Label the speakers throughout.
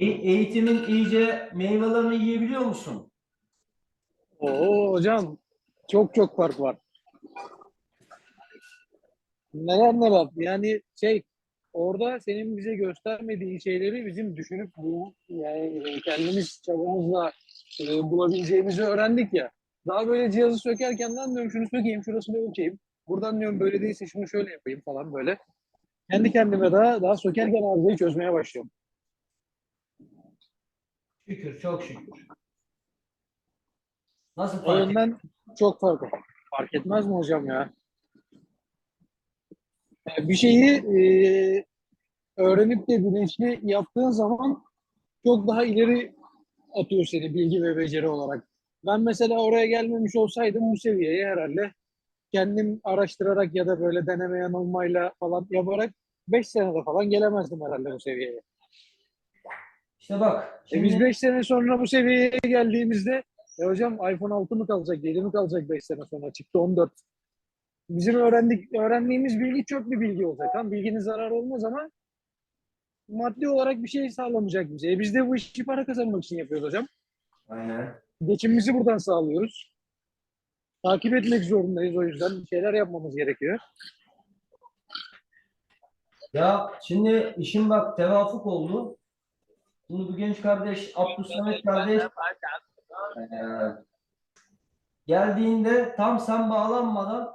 Speaker 1: E- eğitimin iyice meyvelerini yiyebiliyor musun?
Speaker 2: Oo hocam çok çok fark var. Neler neler yani şey orada senin bize göstermediğin şeyleri bizim düşünüp bu yani kendimiz çabamızla e, bulabileceğimizi öğrendik ya. Daha böyle cihazı sökerken lan diyorum şunu sökeyim şurasını ölçeyim. Buradan diyorum böyle değilse şunu şöyle yapayım falan böyle. Kendi kendime daha daha sökerken arızayı çözmeye başlıyorum.
Speaker 1: Şükür, çok şükür. Nasıl fark
Speaker 2: yönden çok fark var. Fark etmez mi hocam ya? Yani Bir şeyi e, öğrenip de bilinçli yaptığın zaman çok daha ileri atıyor seni bilgi ve beceri olarak. Ben mesela oraya gelmemiş olsaydım bu seviyeye herhalde kendim araştırarak ya da böyle deneme yanılmayla falan yaparak 5 senede falan gelemezdim herhalde bu seviyeye.
Speaker 1: İşte bak.
Speaker 2: E biz
Speaker 1: Şimdi
Speaker 2: 5 sene sonra bu seviyeye geldiğimizde e hocam iPhone 6 mı kalacak, 7 mi kalacak 5 sene sonra? Çıktı 14. Bizim öğrendik, öğrendiğimiz bilgi çok bir bilgi olacak. Tam bilginin zararı olmaz ama maddi olarak bir şey sağlamayacak bize. E biz de bu işi para kazanmak için yapıyoruz hocam.
Speaker 1: Aynen.
Speaker 2: Geçimimizi buradan sağlıyoruz. Takip etmek zorundayız o yüzden. Bir şeyler yapmamız gerekiyor.
Speaker 1: Ya şimdi işin bak tevafuk oldu. Şimdi bu genç kardeş Abdülsamet kardeş eee, geldiğinde tam sen bağlanmadan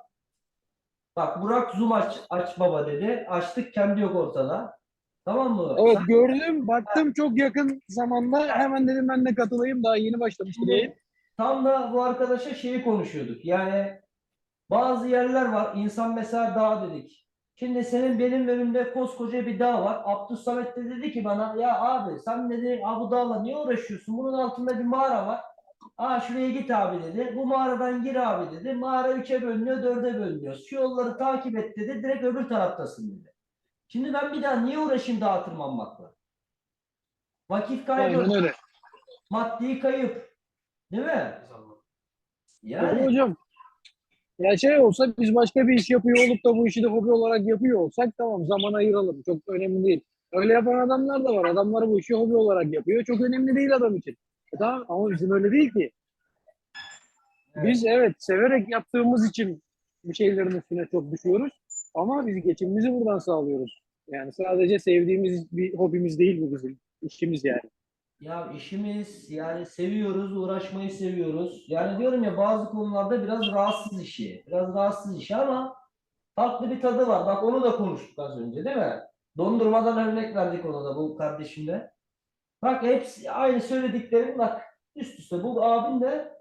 Speaker 1: bak Burak Zoom aç, aç baba dedi. Açtık kendi yok ortada. Tamam mı?
Speaker 2: Evet
Speaker 1: Sen-
Speaker 2: gördüm, baktım çok yakın zamanda hemen dedim ben de katılayım. Daha yeni başlamıştı yayın.
Speaker 1: Şimdi tam da bu arkadaşa şeyi konuşuyorduk. Yani bazı yerler var. İnsan mesela dağ dedik. Şimdi senin benim önümde koskoca bir dağ var. Abdülsamet de dedi ki bana ya abi sen dedi "Aa, bu dağla niye uğraşıyorsun? Bunun altında bir mağara var. Aa şuraya git abi dedi. Bu mağaradan gir abi dedi. Mağara üçe bölünüyor, dörde bölünüyor. Şu yolları takip et dedi. Direkt öbür taraftasın dedi. Şimdi ben bir daha niye uğraşayım dağa tırmanmakla? Vakit kaybı, maddi kayıp. Değil mi? Yani
Speaker 2: hocam. Ya şey olsa biz başka bir iş yapıyor olup da bu işi de hobi olarak yapıyor olsak tamam zaman ayıralım. Çok önemli değil. Öyle yapan adamlar da var. Adamlar bu işi hobi olarak yapıyor. Çok önemli değil adam için. E tamam ama bizim öyle değil ki. Biz evet severek yaptığımız için bir şeylerin üstüne çok düşüyoruz. Ama biz geçimimizi buradan sağlıyoruz. Yani sadece sevdiğimiz bir hobimiz değil bu bizim. işimiz yani.
Speaker 1: Ya işimiz yani seviyoruz, uğraşmayı seviyoruz. Yani diyorum ya bazı konularda biraz rahatsız işi. Biraz rahatsız işi ama farklı bir tadı var. Bak onu da konuştuk az önce değil mi? Dondurmadan örnek verdik ona da bu kardeşimle. Bak hepsi aynı söylediklerim bak üst üste. Bu abim de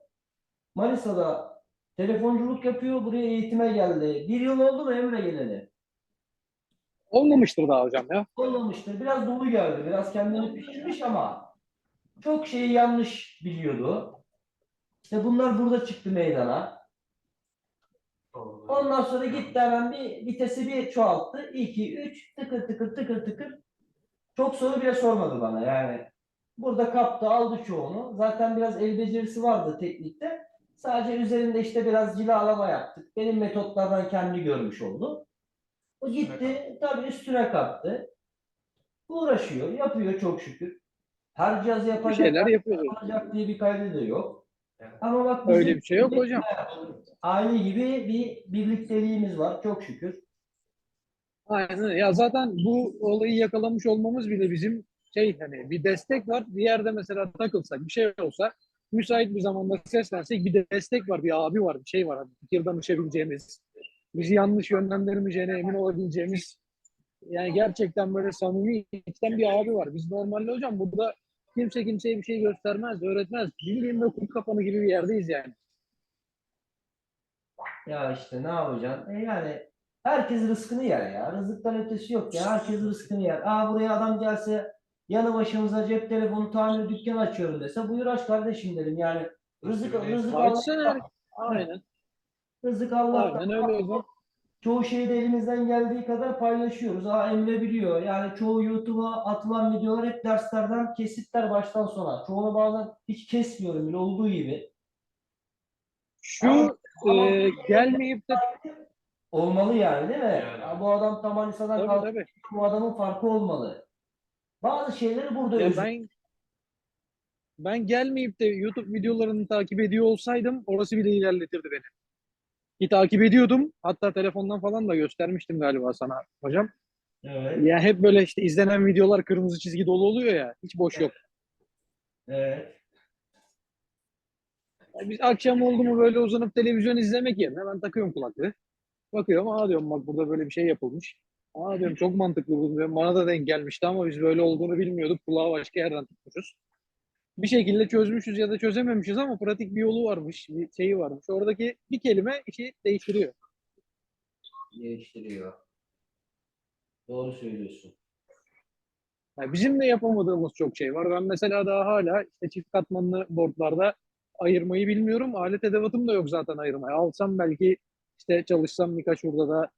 Speaker 1: Manisa'da telefonculuk yapıyor. Buraya eğitime geldi. Bir yıl oldu mu Emre geleli?
Speaker 2: Olmamıştır daha hocam ya.
Speaker 1: olmamıştır. Biraz dolu geldi. Biraz kendini pişirmiş ama çok şeyi yanlış biliyordu. İşte bunlar burada çıktı meydana. Ondan sonra gitti hemen bir vitesi bir çoğalttı. 2, 3 tıkır tıkır tıkır tıkır. Çok soru bile sormadı bana yani. Burada kaptı aldı çoğunu. Zaten biraz el becerisi vardı teknikte. Sadece üzerinde işte biraz cilalama yaptık. Benim metotlardan kendi görmüş oldu. O gitti tabii üstüne kattı. Uğraşıyor, yapıyor çok şükür. Her cihazı
Speaker 2: Bir
Speaker 1: yapacak,
Speaker 2: şeyler yapıyoruz.
Speaker 1: yapacak diye bir kaydı da yok. Ama bak bizim
Speaker 2: Öyle bir şey yok hocam.
Speaker 1: Aile gibi bir birlikteliğimiz var çok şükür.
Speaker 2: Aynen. Ya zaten bu olayı yakalamış olmamız bile bizim şey hani bir destek var. Bir yerde mesela takılsak bir şey olsa müsait bir zamanda seslensek bir de destek var. Bir abi var, bir şey var. Hani fikir danışabileceğimiz, bizi yanlış yönlendirmeyeceğine emin olabileceğimiz yani gerçekten böyle samimi içten bir abi var. Biz normalde hocam burada kimse kimseye bir şey göstermez, öğretmez. Bildiğin böyle kurt kapanı gibi bir yerdeyiz yani.
Speaker 1: Ya işte ne yapacaksın? E yani herkes rızkını yer ya. Rızıktan ötesi yok ya. Herkes rızkını yer. Aa buraya adam gelse yanı başımıza cep telefonu tamir dükkanı açıyorum dese buyur aç kardeşim derim. Yani rızık rızık
Speaker 2: Açsana.
Speaker 1: Allah,
Speaker 2: Aynen.
Speaker 1: rızık Allah'tan.
Speaker 2: Aynen öyle.
Speaker 1: Çoğu şeyi de elimizden geldiği kadar paylaşıyoruz. Aa Emre biliyor. Yani çoğu YouTube'a atılan videolar hep derslerden kesitler baştan sona. Çoğunu bazen hiç kesmiyorum bile olduğu gibi.
Speaker 2: Şu e, gelmeyip de
Speaker 1: Olmalı yani değil mi?
Speaker 3: Yani.
Speaker 1: Ya bu adam tam Manisa'dan kalktı. Bu adamın farkı olmalı. Bazı şeyleri burada
Speaker 2: Ya ben ben gelmeyip de YouTube videolarını takip ediyor olsaydım orası bile ilerletirdi beni. Ki takip ediyordum. Hatta telefondan falan da göstermiştim galiba sana hocam.
Speaker 1: Evet.
Speaker 2: Ya hep böyle işte izlenen videolar kırmızı çizgi dolu oluyor ya. Hiç boş yok.
Speaker 1: Evet.
Speaker 2: Yani biz akşam oldu mu böyle uzanıp televizyon izlemek yerine ben takıyorum kulaklığı. Bakıyorum aa diyorum bak burada böyle bir şey yapılmış. Aa diyorum çok mantıklı bu. Bana da denk gelmişti ama biz böyle olduğunu bilmiyorduk. Kulağı başka yerden tutmuşuz. Bir şekilde çözmüşüz ya da çözememişiz ama pratik bir yolu varmış, bir şeyi varmış. Oradaki bir kelime işi değiştiriyor.
Speaker 1: Değiştiriyor. Doğru söylüyorsun.
Speaker 2: Yani bizim de yapamadığımız çok şey var. Ben mesela daha hala işte çift katmanlı boardlarda ayırmayı bilmiyorum. Alet edevatım da yok zaten ayırmaya. Alsam belki işte çalışsam birkaç burada da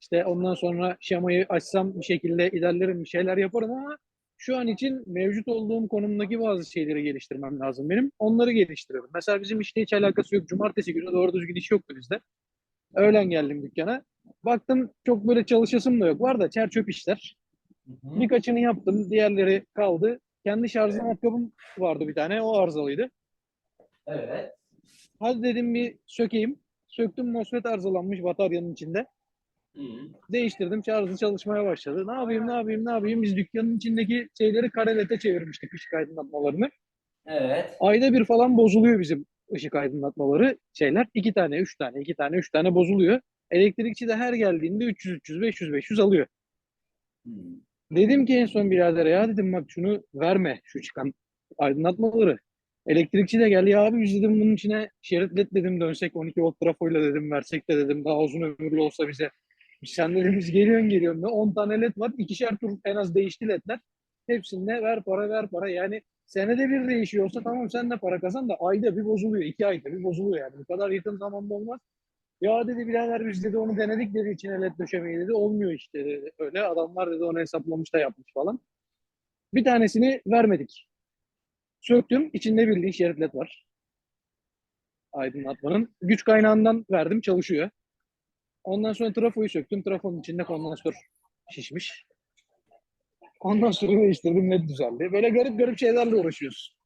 Speaker 2: işte ondan sonra şemayı açsam bir şekilde ilerlerim bir şeyler yaparım ama şu an için mevcut olduğum konumdaki bazı şeyleri geliştirmem lazım benim. Onları geliştiriyorum. Mesela bizim işte hiç alakası yok. Cumartesi günü doğru düzgün iş yoktu bizde. Öğlen geldim dükkana. Baktım çok böyle çalışasım da yok. Var da çer çöp işler.
Speaker 1: Hı hı.
Speaker 2: Birkaçını yaptım. Diğerleri kaldı. Kendi şarjlı matkabım vardı bir tane. O arızalıydı.
Speaker 1: Evet.
Speaker 2: Hadi dedim bir sökeyim. Söktüm MOSFET arızalanmış bataryanın içinde. Değiştirdim. Şarjı çalışmaya başladı. Ne yapayım ne yapayım ne yapayım. Biz dükkanın içindeki şeyleri karelete çevirmiştik ışık aydınlatmalarını.
Speaker 1: Evet.
Speaker 2: Ayda bir falan bozuluyor bizim ışık aydınlatmaları şeyler. iki tane, üç tane, iki tane, üç tane bozuluyor. Elektrikçi de her geldiğinde 300, 300, 500, 500 alıyor.
Speaker 1: Hı.
Speaker 2: Dedim ki en son biradere ya dedim bak şunu verme şu çıkan aydınlatmaları. Elektrikçi de geldi ya abi biz dedim bunun içine şerit led dedim dönsek 12 volt trafoyla dedim versek de dedim daha uzun ömürlü olsa bize. Sen dedim biz geliyorsun geliyorsun da 10 tane led var ikişer tur en az değişti ledler. Hepsinde ver para ver para yani senede bir değişiyorsa tamam sen de para kazan da ayda bir bozuluyor iki ayda bir bozuluyor yani bu kadar yakın zamanda olmaz. Ya dedi birader biz dedi onu denedik dedi içine led döşemeyi dedi. Olmuyor işte dedi. Öyle adamlar dedi onu hesaplamış da yapmış falan. Bir tanesini vermedik. Söktüm. içinde bildiğin şerit led var. Aydınlatmanın. Güç kaynağından verdim çalışıyor. Ondan sonra trafoyu söktüm. Trafonun içinde kondansatör şişmiş. Ondan sonra değiştirdim led düzeldi. Böyle garip garip şeylerle uğraşıyoruz.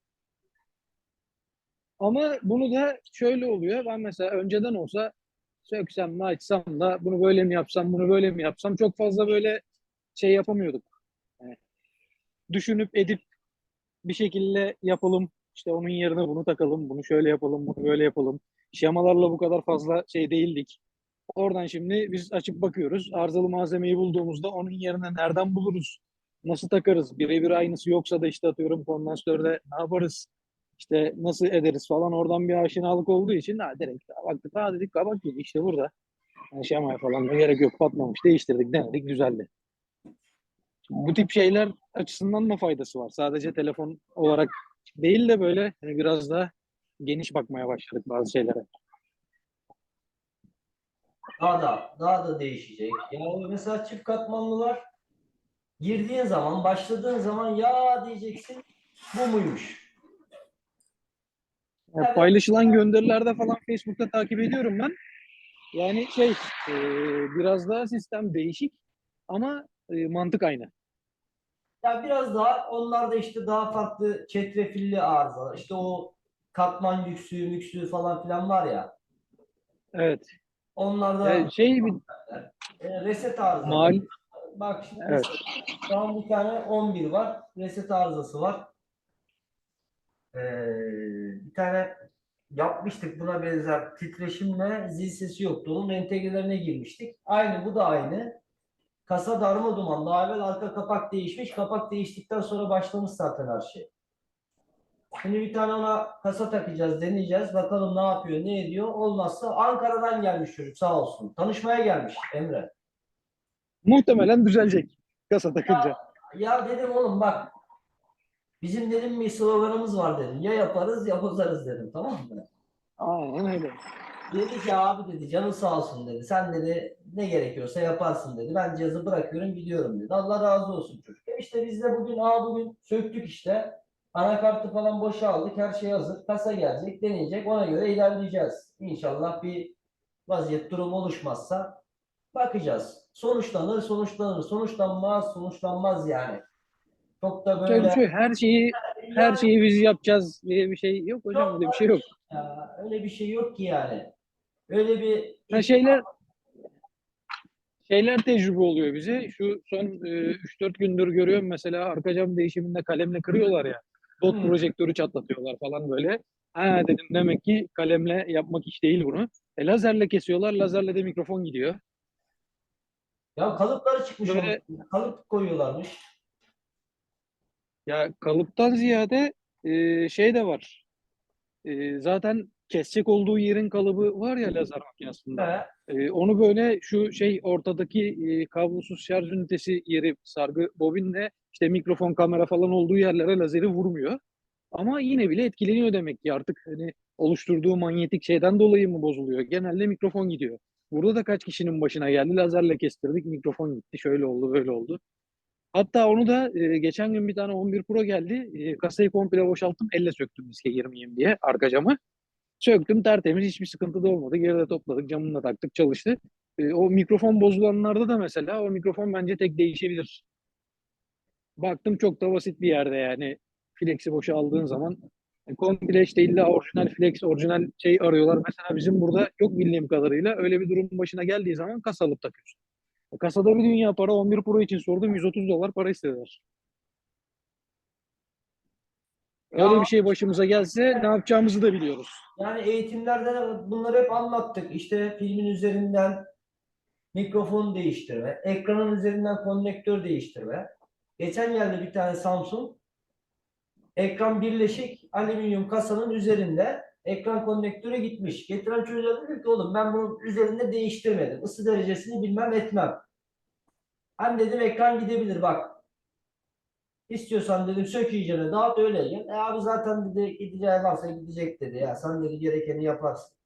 Speaker 2: Ama bunu da şöyle oluyor. Ben mesela önceden olsa söksem mi açsam da bunu böyle mi yapsam bunu böyle mi yapsam çok fazla böyle şey yapamıyorduk. Yani düşünüp edip bir şekilde yapalım işte onun yerine bunu takalım bunu şöyle yapalım bunu böyle yapalım. Şemalarla bu kadar fazla şey değildik. Oradan şimdi biz açıp bakıyoruz. Arızalı malzemeyi bulduğumuzda onun yerine nereden buluruz? Nasıl takarız? Birebir aynısı yoksa da işte atıyorum kondansatörde ne yaparız? İşte nasıl ederiz falan oradan bir aşinalık olduğu için ha, direkt baktık ha dedik kabak gibi işte burada. Yani şemaya falan da gerek yok patlamış değiştirdik denedik düzeldi. Bu tip şeyler açısından da faydası var. Sadece telefon olarak değil de böyle hani biraz daha geniş bakmaya başladık bazı şeylere.
Speaker 1: Daha da daha da değişecek. Yani mesela çift katmanlılar girdiğin zaman, başladığın zaman ya diyeceksin bu muymuş? Evet.
Speaker 2: paylaşılan gönderilerde falan Facebook'ta takip ediyorum ben. Yani şey e, biraz daha sistem değişik ama e, mantık aynı.
Speaker 1: Ya biraz daha onlar da işte daha farklı çetrefilli arızalar. İşte o katman yüksüğü, müksüğü falan filan var ya.
Speaker 2: Evet.
Speaker 1: Onlar da
Speaker 2: E, şey bir
Speaker 1: e, reset arızası.
Speaker 2: mal
Speaker 1: Bak şimdi
Speaker 2: Evet.
Speaker 1: şu an bir tane 11 var. Reset arızası var. Ee, bir tane yapmıştık buna benzer titreşimle zil sesi yoktu. Onun entegrelerine girmiştik. Aynı bu da aynı. Kasa darma duman. Daha evvel arka kapak değişmiş. Kapak değiştikten sonra başlamış zaten her şey. Şimdi bir tane ona kasa takacağız, deneyeceğiz. Bakalım ne yapıyor, ne ediyor. Olmazsa Ankara'dan gelmiş çocuk sağ olsun. Tanışmaya gelmiş Emre.
Speaker 2: muhtemelen düzelecek kasa takınca.
Speaker 1: Ya dedim oğlum bak. Bizim dedim bir sloganımız var dedim. Ya yaparız ya bozarız dedim tamam mı?
Speaker 2: Aynen öyle.
Speaker 1: Dedi ki abi dedi canın sağ olsun dedi. Sen dedi ne gerekiyorsa yaparsın dedi. Ben cihazı bırakıyorum gidiyorum dedi. Allah razı olsun çocuk. E işte biz de bugün aa bugün söktük işte. Anakartı falan boşa aldık. Her şey hazır. Kasa gelecek, deneyecek. Ona göre ilerleyeceğiz. İnşallah bir vaziyet durum oluşmazsa bakacağız. Sonuçlanır, sonuçlanır. Sonuçlanmaz, sonuçlanmaz yani. Çok da böyle
Speaker 2: şöyle her şeyi her şeyi biz yapacağız diye bir şey yok hocam öyle bir şey yok.
Speaker 1: Ya, öyle bir şey yok ki yani. Öyle bir
Speaker 2: Ha şeyler şeyler tecrübe oluyor bize. Şu son e, 3-4 gündür görüyorum mesela arka cam değişiminde kalemle kırıyorlar ya. Dot
Speaker 1: Hmm.
Speaker 2: projektörü çatlatıyorlar falan böyle. Ha dedim demek ki kalemle yapmak iş değil bunu. E, lazerle kesiyorlar. Lazerle de mikrofon gidiyor.
Speaker 1: ya kalıpları çıkmış
Speaker 2: Böyle-.
Speaker 1: Kalıp koyuyorlarmış.
Speaker 2: Ya kalıptan ziyade e, şey de var. E, zaten kesecek olduğu yerin kalıbı var ya lazer makinesinde. Ee, onu böyle şu şey ortadaki e, kablosuz şarj ünitesi yeri sargı bobinle işte mikrofon kamera falan olduğu yerlere lazeri vurmuyor. Ama yine bile etkileniyor demek ki artık hani oluşturduğu manyetik şeyden dolayı mı bozuluyor? Genelde mikrofon gidiyor. Burada da kaç kişinin başına geldi lazerle kestirdik mikrofon gitti şöyle oldu böyle oldu. Hatta onu da e, geçen gün bir tane 11 Pro geldi. E, kasayı komple boşalttım elle söktüm diske girmeyeyim diye arka camı. Söktüm tertemiz hiçbir sıkıntı da olmadı. Geride topladık camını da taktık çalıştı. E, o mikrofon bozulanlarda da mesela o mikrofon bence tek değişebilir. Baktım çok da basit bir yerde yani. Flex'i boşa aldığın zaman e, komple işte illa orijinal flex, orijinal şey arıyorlar. Mesela bizim burada yok bildiğim kadarıyla öyle bir durum başına geldiği zaman kasa alıp takıyorsun. E, kasada bir dünya para 11 Pro için sordum 130 dolar para istediler. Öyle bir şey başımıza gelse ne yapacağımızı da biliyoruz.
Speaker 1: Yani eğitimlerde de bunları hep anlattık. İşte filmin üzerinden mikrofon değiştirme, ekranın üzerinden konnektör değiştirme. Geçen geldi bir tane Samsung. Ekran birleşik alüminyum kasanın üzerinde ekran konnektörü gitmiş. Getiren çocuğa dedi ki oğlum ben bunun üzerinde değiştirmedim. Isı derecesini bilmem etmem. Ben dedim ekran gidebilir bak. İstiyorsan dedim sök iyicene dağıt öyle gel. E abi zaten dedi gideceği varsa gidecek dedi ya. Sen dedi gerekeni yaparsın.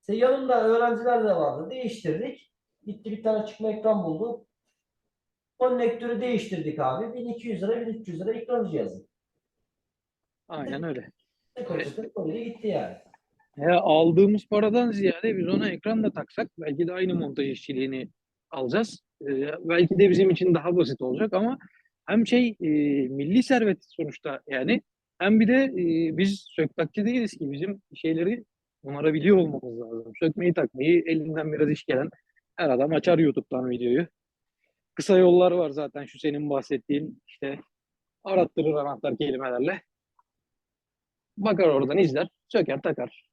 Speaker 1: İşte yanımda öğrenciler de vardı. Değiştirdik. Gitti bir tane çıkma ekran buldu. Konnektörü değiştirdik abi. 1200 lira 1300 lira ekran cihazı.
Speaker 2: Aynen öyle.
Speaker 1: Konuştuk öyle gitti yani.
Speaker 2: Ya aldığımız paradan ziyade biz ona ekran da taksak belki de aynı montaj işçiliğini alacağız. Ee, belki de bizim için daha basit olacak ama hem şey e, milli servet sonuçta yani hem bir de e, biz söktakçı değiliz ki bizim şeyleri onarabiliyor olmamız lazım. Sökmeyi takmayı elinden biraz iş gelen her adam açar YouTube'dan videoyu. Kısa yollar var zaten şu senin bahsettiğin işte arattırır anahtar kelimelerle. Bakar oradan izler, söker takar.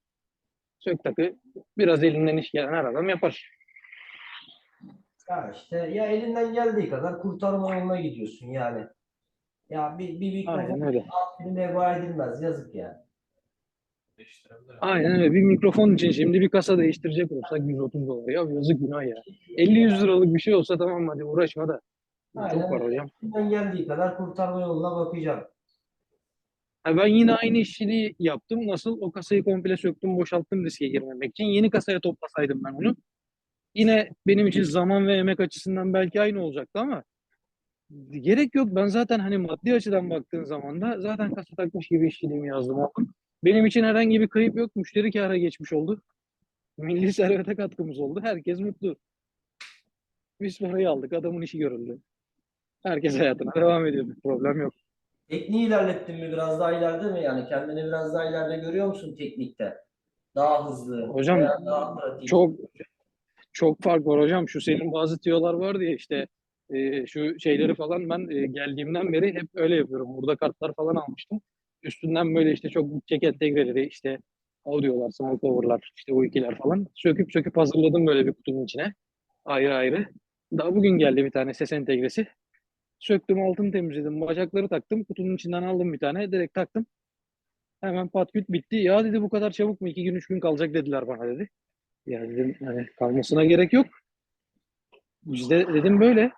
Speaker 2: Sök takı biraz elinden iş gelen her adam yapar.
Speaker 1: Ya işte ya elinden geldiği kadar kurtarma yoluna gidiyorsun yani. Ya bir bir
Speaker 2: Aynen
Speaker 1: mikrofon
Speaker 2: öyle.
Speaker 1: alt filme heba edilmez. Yazık yani.
Speaker 2: Aynen öyle. Bir mikrofon için şimdi bir kasa değiştirecek olsak 130 dolar. Ya yazık günah ya. 50-100 liralık bir şey olsa tamam hadi uğraşma da.
Speaker 1: Aynen
Speaker 2: Çok var
Speaker 1: öyle.
Speaker 2: hocam.
Speaker 1: Elinden geldiği kadar kurtarma yoluna bakacağım.
Speaker 2: Ha, ben yine aynı işçiliği yaptım. Nasıl? O kasayı komple söktüm, boşalttım riske girmemek için. Yeni kasaya toplasaydım ben onu. Yine benim için zaman ve emek açısından belki aynı olacaktı ama gerek yok. Ben zaten hani maddi açıdan baktığın zaman da zaten kasa takmış gibi işçiliğimi yazdım. oldum. Benim için herhangi bir kayıp yok. Müşteri kâra geçmiş oldu. Milli servete katkımız oldu. Herkes mutlu. Biz parayı aldık. Adamın işi görüldü. Herkes hayatına devam ediyor. Bir problem yok.
Speaker 1: Tekniği ilerlettin mi biraz daha ileride mi yani? Kendini biraz daha ileride görüyor musun teknikte? Daha hızlı.
Speaker 2: Hocam,
Speaker 1: daha pratik.
Speaker 2: Çok çok fark var hocam. Şu senin bazı tiyolar vardı ya işte e, şu şeyleri falan ben e, geldiğimden beri hep öyle yapıyorum. Burada kartlar falan almıştım. Üstünden böyle işte çok bütçek entegreleri işte audiolar, small cover'lar, işte o ikiler falan söküp söküp hazırladım böyle bir kutunun içine. Ayrı ayrı. Daha bugün geldi bir tane ses entegresi. Söktüm altını temizledim. Bacakları taktım. Kutunun içinden aldım bir tane. Direkt taktım. Hemen patküt bitti. Ya dedi bu kadar çabuk mu? İki gün üç gün kalacak dediler bana dedi. Ya dedim hani kalmasına gerek yok. Bizde dedim böyle.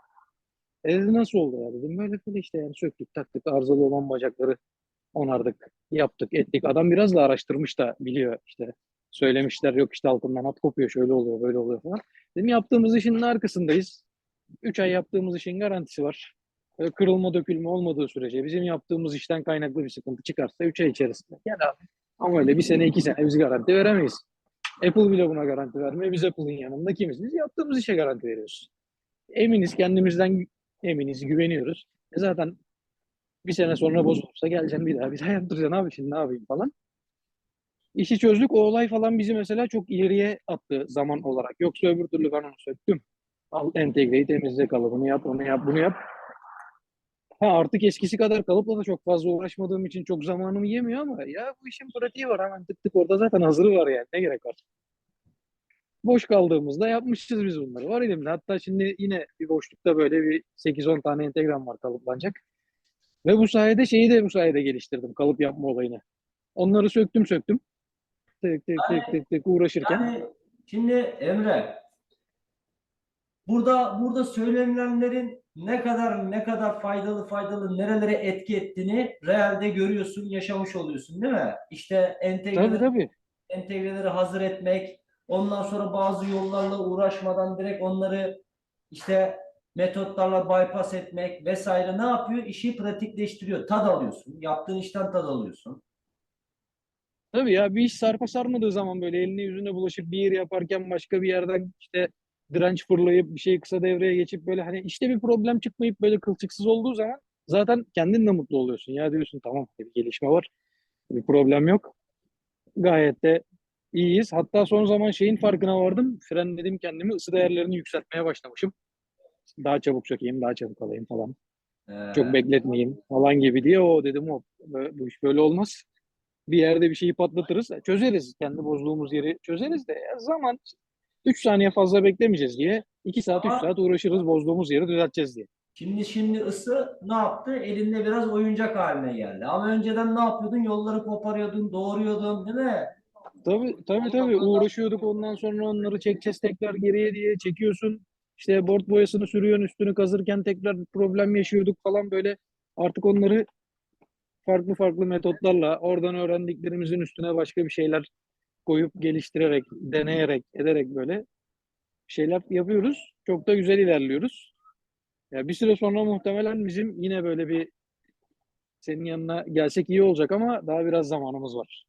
Speaker 2: E dedi nasıl oldu ya dedim böyle böyle işte yani söktük taktık arızalı olan bacakları onardık yaptık ettik. Adam biraz da araştırmış da biliyor işte söylemişler yok işte altından hat kopuyor şöyle oluyor böyle oluyor falan. Dedim yaptığımız işin arkasındayız. 3 ay yaptığımız işin garantisi var. E, Kırılma dökülme olmadığı sürece bizim yaptığımız işten kaynaklı bir sıkıntı çıkarsa 3 ay içerisinde gel abi. Ama öyle bir sene iki sene biz garanti veremeyiz. Apple bile buna garanti vermiyor. Biz Apple'ın yanında kimiz? Biz yaptığımız işe garanti veriyoruz. Eminiz kendimizden eminiz, güveniyoruz. E zaten Bir sene sonra bozulursa geleceğim bir daha bir daha yaptıracaksın abi şimdi ne yapayım falan. İşi çözdük. O olay falan bizi mesela çok ileriye attı zaman olarak. Yoksa öbür türlü ben onu söktüm. Al entegreyi temizle kalıbını yap, onu yap, bunu yap. Ha artık eskisi kadar kalıpla da çok fazla uğraşmadığım için çok zamanımı yemiyor ama ya bu işin pratiği var hemen tık tık orada zaten hazırı var yani ne gerek var. Boş kaldığımızda yapmışız biz bunları. Var elimde. Hatta şimdi yine bir boşlukta böyle bir 8-10 tane entegram var kalıplanacak. Ve bu sayede şeyi de bu sayede geliştirdim. Kalıp yapma olayını. Onları söktüm söktüm. Tık tık tık tık tık uğraşırken.
Speaker 1: Yani şimdi Emre burada burada söylenilenlerin ne kadar ne kadar faydalı faydalı nerelere etki ettiğini realde görüyorsun, yaşamış oluyorsun değil mi? İşte
Speaker 2: Tabii
Speaker 1: entegreleri,
Speaker 2: tabii.
Speaker 1: entegreleri hazır etmek, ondan sonra bazı yollarla uğraşmadan direkt onları işte metotlarla bypass etmek vesaire ne yapıyor? İşi pratikleştiriyor. Tad alıyorsun. Yaptığın işten tad alıyorsun.
Speaker 2: Tabii ya bir iş sarpa sarmadığı zaman böyle eline yüzüne bulaşıp bir yeri yaparken başka bir yerden işte direnç fırlayıp bir şey kısa devreye geçip böyle hani işte bir problem çıkmayıp böyle kılçıksız olduğu zaman zaten kendin de mutlu oluyorsun. Ya diyorsun tamam bir gelişme var. Bir problem yok. Gayet de iyiyiz. Hatta son zaman şeyin farkına vardım. Frenledim kendimi. ısı değerlerini yükseltmeye başlamışım. Daha çabuk sökeyim, daha çabuk alayım falan.
Speaker 1: Ee,
Speaker 2: Çok bekletmeyeyim falan gibi diye o dedim o bu iş böyle olmaz. Bir yerde bir şeyi patlatırız. Çözeriz. Kendi bozduğumuz yeri çözeriz de ya zaman 3 saniye fazla beklemeyeceğiz diye 2 saat 3
Speaker 1: Ama-
Speaker 2: saat uğraşırız bozduğumuz yeri düzelteceğiz diye.
Speaker 1: Şimdi şimdi ısı ne yaptı? Elinde biraz oyuncak haline geldi. Ama önceden ne yapıyordun? Yolları koparıyordun, doğruyordun, değil mi?
Speaker 2: Tabii tabii tabii uğraşıyorduk ondan sonra onları çekeceğiz tekrar geriye diye çekiyorsun. İşte board boyasını sürüyorsun üstünü kazırken tekrar problem yaşıyorduk falan böyle. Artık onları farklı farklı metotlarla oradan öğrendiklerimizin üstüne başka bir şeyler koyup geliştirerek, deneyerek, ederek böyle şeyler yapıyoruz. Çok da güzel ilerliyoruz. Ya bir süre sonra muhtemelen bizim yine böyle bir senin yanına gelsek iyi olacak ama daha biraz zamanımız var.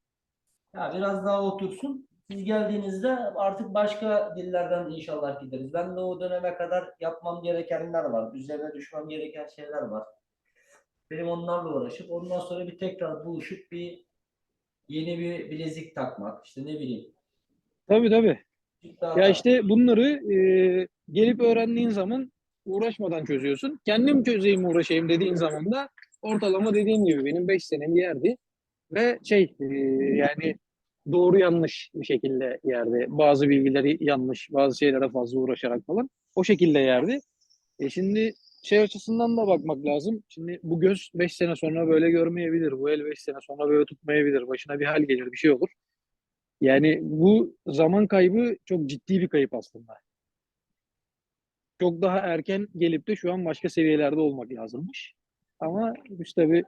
Speaker 1: Ya biraz daha otursun. Siz geldiğinizde artık başka dillerden inşallah gideriz. Ben de o döneme kadar yapmam gerekenler var. Üzerine düşmem gereken şeyler var. Benim onlarla uğraşıp ondan sonra bir tekrar buluşup bir yeni bir bilezik takmak. işte ne bileyim.
Speaker 2: Tabii tabii.
Speaker 1: daha
Speaker 2: Ya işte bunları e, gelip öğrendiğin zaman uğraşmadan çözüyorsun. Kendim çözeyim uğraşayım dediğin zaman da ortalama dediğim gibi benim 5 senem yerdi. Ve şey e, yani doğru yanlış bir şekilde yerdi. Bazı bilgileri yanlış, bazı şeylere fazla uğraşarak falan o şekilde yerdi. E şimdi şey açısından da bakmak lazım. Şimdi bu göz 5 sene sonra böyle görmeyebilir. Bu el 5 sene sonra böyle tutmayabilir. Başına bir hal gelir, bir şey olur. Yani bu zaman kaybı çok ciddi bir kayıp aslında. Çok daha erken gelip de şu an başka seviyelerde olmak lazımmış. Ama biz tabii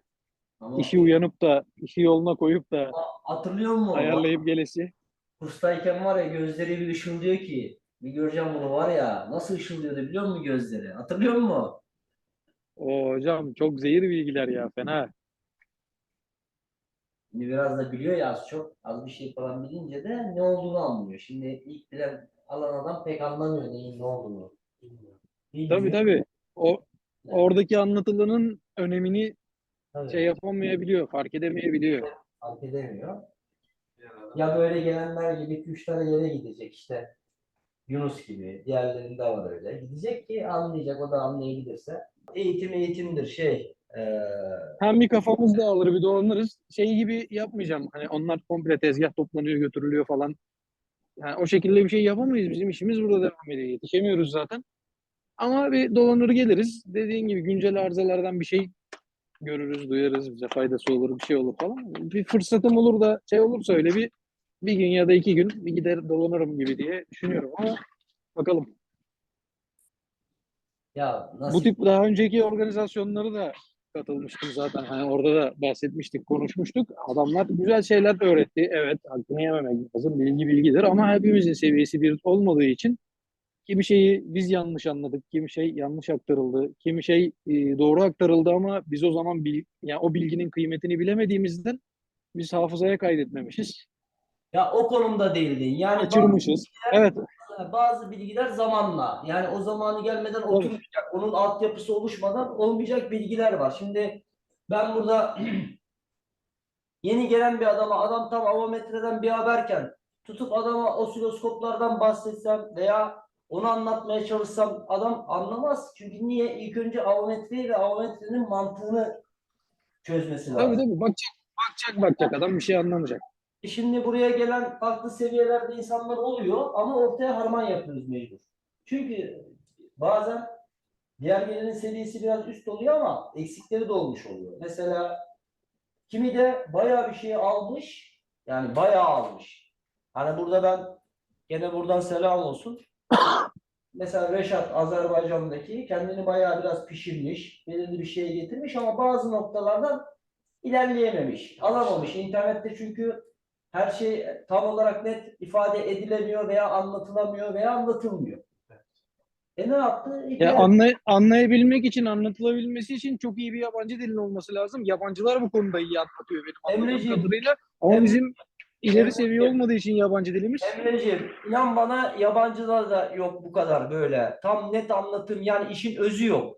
Speaker 1: Ama
Speaker 2: işi uyanıp da işi yoluna koyup da
Speaker 1: hatırlıyor musun?
Speaker 2: ayarlayıp gelesi.
Speaker 1: Kurstayken var ya gözleri bir ışıldıyor ki. Bir göreceğim bunu var ya. Nasıl ışıldıyordu biliyor musun gözleri? Hatırlıyor musun?
Speaker 2: O hocam çok zehir bilgiler ya fena.
Speaker 1: Şimdi biraz da biliyor ya az çok. Az bir şey falan bilince de ne olduğunu anlıyor. Şimdi ilk bilen alan adam pek anlamıyor neyin ne olduğunu. Bilmiyor.
Speaker 2: Tabii
Speaker 1: Bilmiyor.
Speaker 2: tabii. O oradaki anlatılanın önemini
Speaker 1: Tabii.
Speaker 2: şey yapamayabiliyor, fark edemeyebiliyor.
Speaker 1: fark edemiyor. Ya böyle gelenler gibi 2-3 tane yere gidecek işte. Yunus gibi. Diğerlerinde var öyle. Gidecek ki anlayacak. O da anlayabilirse. Eğitim eğitimdir şey. eee,
Speaker 2: Hem bir kafamız dağılır bir dolanırız. Şey gibi yapmayacağım. Hani onlar komple tezgah toplanıyor götürülüyor falan. Yani o şekilde bir şey yapamayız. Bizim işimiz burada devam ediyor. Yetişemiyoruz zaten. Ama bir dolanır geliriz. Dediğin gibi güncel arızalardan bir şey görürüz, duyarız. Bize faydası olur, bir şey olur falan. Bir fırsatım olur da şey olursa öyle bir bir gün ya da iki gün bir gider dolanırım gibi diye düşünüyorum ama bakalım.
Speaker 1: Ya
Speaker 2: Bu
Speaker 1: nasıl
Speaker 2: tip daha önceki organizasyonları da katılmıştım zaten. Hani orada da bahsetmiştik, konuşmuştuk. Adamlar güzel şeyler de öğretti. Evet, hakkını yememek lazım. Bilgi bilgidir ama hepimizin seviyesi bir olmadığı için kimi şeyi biz yanlış anladık, kimi şey yanlış aktarıldı, kimi şey e, doğru aktarıldı ama biz o zaman bil, yani o bilginin kıymetini bilemediğimizden biz hafızaya kaydetmemişiz.
Speaker 1: ya o konumda değildin. Yani
Speaker 2: Kaçırmışız. Evet,
Speaker 1: bazı bilgiler zamanla yani o zamanı gelmeden oturmayacak. Onun altyapısı oluşmadan olmayacak bilgiler var. Şimdi ben burada yeni gelen bir adama adam tam avometreden bir haberken tutup adama osiloskoplardan bahsetsem veya onu anlatmaya çalışsam adam anlamaz. Çünkü niye? İlk önce avometreyi ve avometrenin mantığını çözmesi lazım.
Speaker 2: Tabii tabii bakacak, bakacak bakacak adam bir şey anlamayacak.
Speaker 1: E Şimdi buraya gelen farklı seviyelerde insanlar oluyor ama ortaya harman yapıyoruz mecbur. Çünkü bazen diğer gelenin seviyesi biraz üst oluyor ama eksikleri de olmuş oluyor. Mesela kimi de bayağı bir şey almış yani bayağı almış. Hani burada ben gene buradan selam olsun. Mesela Reşat Azerbaycan'daki kendini bayağı biraz pişirmiş, belirli bir şeye getirmiş ama bazı noktalardan ilerleyememiş, alamamış. İnternette çünkü her şey tam olarak net ifade edilemiyor veya anlatılamıyor veya anlatılmıyor. E ne yaptı? İlk
Speaker 2: Ya anlay anlayabilmek için, anlatılabilmesi için çok iyi bir yabancı dilin olması lazım. Yabancılar bu konuda iyi anlatıyor benim anladığım kadarıyla. Ama
Speaker 1: Em-
Speaker 2: bizim ileri
Speaker 1: Emreciğim.
Speaker 2: seviye olmadığı için yabancı dilimiz.
Speaker 1: Emreciğim, inan bana yabancılar da yok bu kadar böyle. Tam net anlatım yani işin özü yok.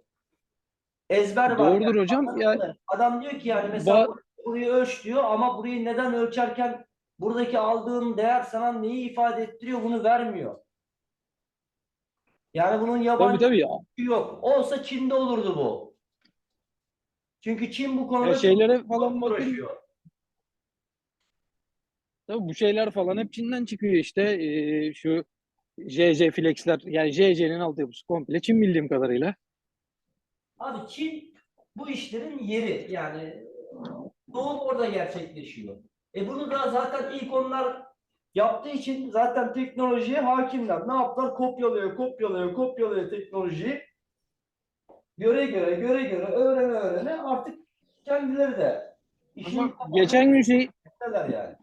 Speaker 1: Ezber var.
Speaker 2: Doğrudur
Speaker 1: yani,
Speaker 2: hocam.
Speaker 1: anladın
Speaker 2: Ya-
Speaker 1: mı? Adam diyor ki yani mesela burayı ölç diyor ama burayı neden ölçerken buradaki aldığın değer sana neyi ifade ettiriyor bunu vermiyor. Yani bunun
Speaker 2: Tabii
Speaker 1: yabancı
Speaker 2: tabii ya.
Speaker 1: yok. Olsa Çin'de olurdu bu. Çünkü Çin bu konuda
Speaker 2: Ya şeylere
Speaker 1: çok
Speaker 2: falan
Speaker 1: uğraşıyor.
Speaker 2: Tabii bu şeyler falan hep Çin'den çıkıyor işte. Ee, şu JJ Flex'ler yani JJ'nin altyapısı komple Çin bildiğim kadarıyla.
Speaker 1: Abi Çin bu işlerin yeri yani doğum orada gerçekleşiyor. E bunu da zaten ilk onlar yaptığı için zaten teknolojiye hakimler. Ne yaptılar? Kopyalıyor, kopyalıyor, kopyalıyor teknolojiyi. Göre göre, göre göre, öğrene öğrene artık kendileri de işin
Speaker 2: Geçen gün şey
Speaker 1: yani.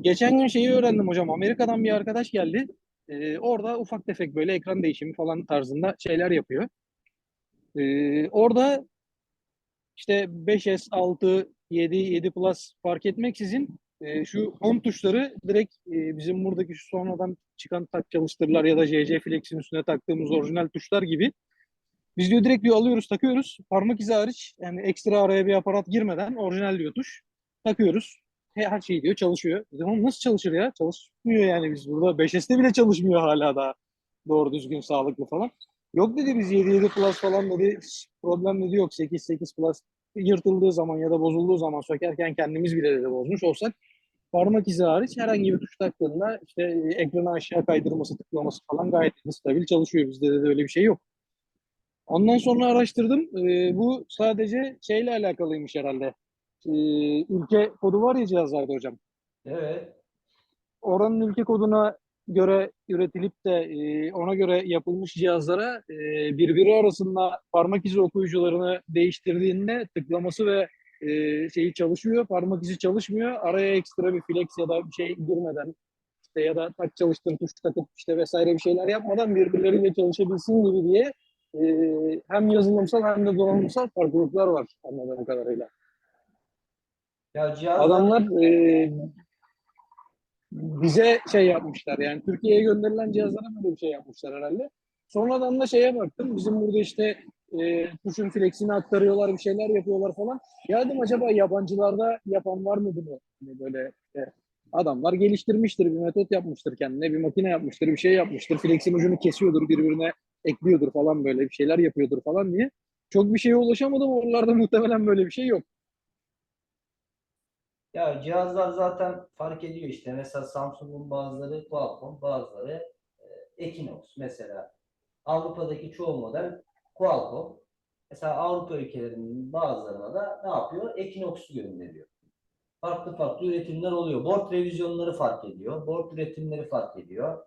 Speaker 2: Geçen gün şeyi öğrendim hocam. Amerika'dan bir arkadaş geldi. Ee, orada ufak tefek böyle ekran değişimi falan tarzında şeyler yapıyor. Ee, orada işte 5S, 6, 7, 7 Plus fark etmeksizin e, şu home tuşları direkt e, bizim buradaki şu sonradan çıkan tak çalıştırılar ya da JJ Flex'in üstüne taktığımız orijinal tuşlar gibi biz diyor direkt diyor alıyoruz takıyoruz. Parmak izi hariç yani ekstra araya bir aparat girmeden orijinal diyor tuş. Takıyoruz. He- Her şey diyor çalışıyor. Dedim "Oğlum nasıl çalışır ya? Çalışmıyor yani biz burada 5S'te bile çalışmıyor hala daha doğru düzgün sağlıklı falan. Yok dedi biz 7 7 Plus falan dedi hiç problem dedi yok 8 8 Plus yırtıldığı zaman ya da bozulduğu zaman sökerken kendimiz bile dedi bozmuş olsak parmak izi hariç herhangi bir tuş taktığında işte e, ekranı aşağı kaydırması tıklaması falan gayet stabil çalışıyor. Bizde de öyle bir şey yok. Ondan sonra araştırdım. Ee, bu sadece şeyle alakalıymış herhalde. Ee, ülke kodu var ya cihazlarda hocam.
Speaker 1: Evet.
Speaker 2: Oranın ülke koduna göre üretilip de e, ona göre yapılmış cihazlara e, birbiri arasında parmak izi okuyucularını değiştirdiğinde tıklaması ve e, şeyi çalışıyor. Parmak izi çalışmıyor. Araya ekstra bir flex ya da bir şey girmeden işte ya da tak çalıştır tuş takıp işte vesaire bir şeyler yapmadan birbirleriyle çalışabilsin gibi diye e, hem yazılımsal hem de donanımsal farklılıklar var anladığım kadarıyla.
Speaker 1: Ya cihazlar
Speaker 2: Adamlar e, bize şey yapmışlar yani Türkiye'ye gönderilen cihazlara böyle bir şey yapmışlar herhalde. Sonradan da şeye baktım bizim burada işte e, tuşun flexini aktarıyorlar bir şeyler yapıyorlar falan. Ya dedim acaba yabancılarda yapan var mı bunu? Hani böyle işte adamlar geliştirmiştir bir metot yapmıştır kendine bir makine yapmıştır bir şey yapmıştır. Flexin ucunu kesiyordur birbirine ekliyordur falan böyle bir şeyler yapıyordur falan diye. Çok bir şeye ulaşamadım oralarda muhtemelen böyle bir şey yok.
Speaker 1: Ya cihazlar zaten fark ediyor işte. Mesela Samsung'un bazıları Qualcomm, bazıları e, mesela. Avrupa'daki çoğu model Qualcomm. Mesela Avrupa ülkelerinin bazılarına da ne yapıyor? Equinox'u gönderiyor. Farklı farklı üretimler oluyor. Board revizyonları fark ediyor. Board üretimleri fark ediyor.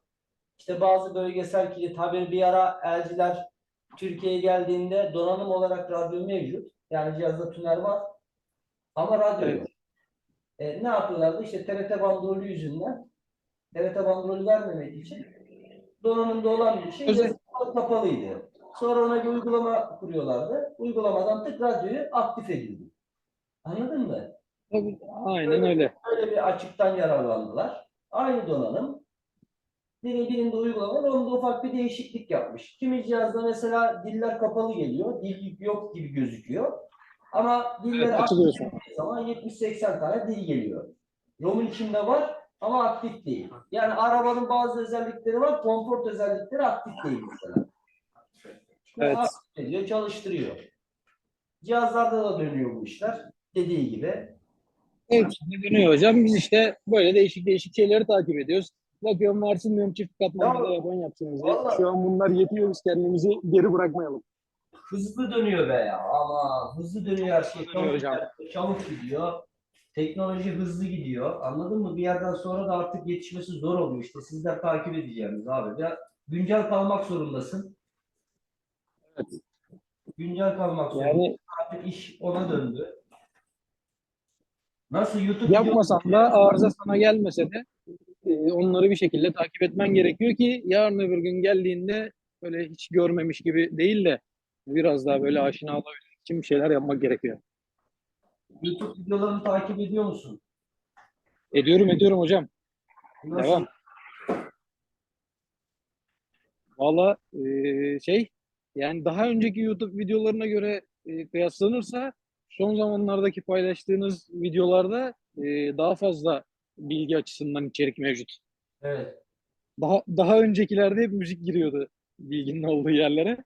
Speaker 1: İşte bazı bölgesel kilit haber bir ara elciler Türkiye'ye geldiğinde donanım olarak radyo mevcut. Yani cihazda tüner var. Ama radyo yok. E, ne yapıyorlardı? İşte TRT bandrolü yüzünden TRT bandrolü vermemek için donanımda olan bir şey
Speaker 2: Özel-
Speaker 1: kapalıydı. Sonra ona bir uygulama kuruyorlardı. Uygulamadan tık radyoyu aktif edildi. Anladın mı?
Speaker 2: Tabii, aynen öyle.
Speaker 1: Böyle bir açıktan yararlandılar. Aynı donanım. Biri birinde uygulama onda ufak bir değişiklik yapmış. Kimi cihazda mesela diller kapalı geliyor. Dil yok gibi gözüküyor. Ama dilleri
Speaker 2: Evet,
Speaker 1: aktif zaman 70-80 tane dil geliyor. ROM'un içinde var ama aktif değil. Yani arabanın bazı özellikleri var, konfor özellikleri aktif değil mesela.
Speaker 2: Evet.
Speaker 1: Aktif ediyor, çalıştırıyor. Cihazlarda da dönüyor bu işler. Dediği gibi.
Speaker 2: Hepsini dönüyor hocam. Biz işte böyle değişik değişik şeyleri takip ediyoruz. Bakıyorum varsın diyorum çift katmanlı
Speaker 1: Ya,
Speaker 2: bize.
Speaker 1: vallahi-
Speaker 2: Şu an bunlar yetiyor biz kendimizi geri bırakmayalım.
Speaker 1: Hızlı dönüyor be ya. Ama hızlı dönüyor her şey. Çabuk,
Speaker 2: hocam.
Speaker 1: çabuk gidiyor. Teknoloji hızlı gidiyor. Anladın mı? Bir yerden sonra da artık yetişmesi zor oluyor. İşte sizler takip edeceğiniz abi. Ya, güncel kalmak zorundasın.
Speaker 2: Evet.
Speaker 1: Güncel kalmak zorundasın.
Speaker 2: Yani
Speaker 1: Artık iş ona döndü. Nasıl YouTube
Speaker 2: yapmasan da arıza sana gelmese de e, onları bir şekilde takip etmen gerekiyor ki yarın öbür gün geldiğinde böyle hiç görmemiş gibi değil de biraz daha böyle aşina olabilmek için bir şeyler yapmak gerekiyor.
Speaker 1: YouTube videolarını takip ediyor musun?
Speaker 2: Ediyorum ediyorum hocam.
Speaker 1: Nasıl?
Speaker 2: Devam. Valla e, şey yani daha önceki YouTube videolarına göre e, kıyaslanırsa son zamanlardaki paylaştığınız videolarda e, daha fazla bilgi açısından içerik mevcut.
Speaker 1: Evet.
Speaker 2: Daha daha öncekilerde hep müzik giriyordu bilginin olduğu yerlere.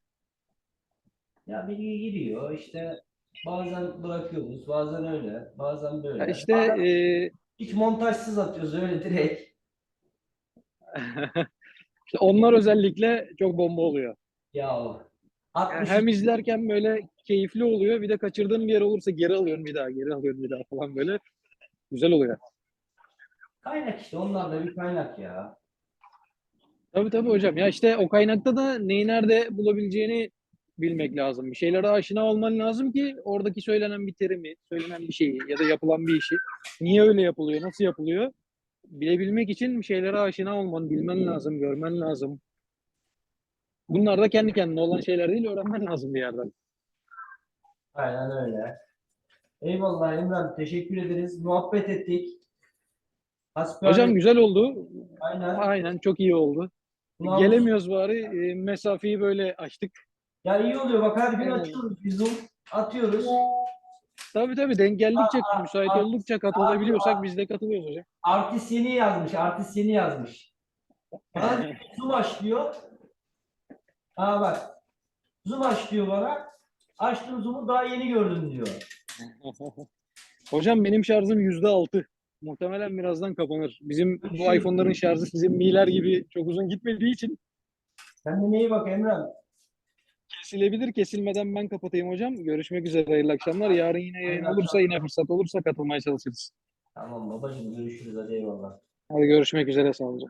Speaker 1: Ya bilgi giriyor. İşte bazen bırakıyoruz. Bazen öyle. Bazen böyle.
Speaker 2: Ya işte
Speaker 1: Bazen
Speaker 2: e,
Speaker 1: hiç montajsız atıyoruz öyle direkt.
Speaker 2: işte onlar özellikle çok bomba oluyor.
Speaker 1: Ya
Speaker 2: Yani
Speaker 1: 60
Speaker 2: hem izlerken böyle keyifli oluyor bir de kaçırdığın bir yer olursa geri alıyorsun bir daha geri alıyorsun bir daha falan böyle güzel oluyor.
Speaker 1: kaynak işte. Onlar da bir kaynak ya.
Speaker 2: Tabii tabii hocam. Ya işte o kaynakta da neyi nerede bulabileceğini bilmek lazım. Bir şeylere aşina olman lazım ki oradaki söylenen bir terimi, söylenen bir şeyi ya da yapılan bir işi niye öyle yapılıyor, nasıl yapılıyor bilebilmek için bir şeylere aşina olman, bilmen lazım, görmen lazım. Bunlar da kendi kendine olan şeyler değil, öğrenmen lazım bir yerden.
Speaker 1: Aynen öyle. Eyvallah Emran. Teşekkür ederiz. Muhabbet ettik. Hasbihal
Speaker 2: Hocam güzel oldu.
Speaker 1: Aynen.
Speaker 2: Aynen çok iyi oldu. Gelemiyoruz bari. e, mesafeyi böyle açtık.
Speaker 1: Ya iyi oluyor. Bak her gün
Speaker 2: Aynen.
Speaker 1: açıyoruz bir Zoom. Atıyoruz.
Speaker 2: Tabii tabii denk geldikçe,
Speaker 1: Aa,
Speaker 2: müsait
Speaker 1: aa,
Speaker 2: oldukça
Speaker 1: aa,
Speaker 2: katılabiliyorsak biz de katılıyoruz hocam.
Speaker 1: Artist yeni yazmış. Artist yeni yazmış. Bana Zoom aç diyor. Aa bak. Zoom aç diyor bana. Açtım Zoom'u daha yeni gördüm diyor.
Speaker 2: Hocam benim şarjım yüzde altı. Muhtemelen birazdan kapanır. Bizim bu iPhone'ların şarjı sizin miler gibi çok uzun gitmediği için
Speaker 1: Kendine iyi bak Emran.
Speaker 2: Kesilebilir. Kesilmeden ben kapatayım hocam. Görüşmek üzere. Hayırlı akşamlar. Yarın yine yayın olursa yine fırsat olursa katılmaya çalışırız.
Speaker 1: Tamam babacığım görüşürüz hadi eyvallah.
Speaker 2: Hadi görüşmek üzere. Sağ olun.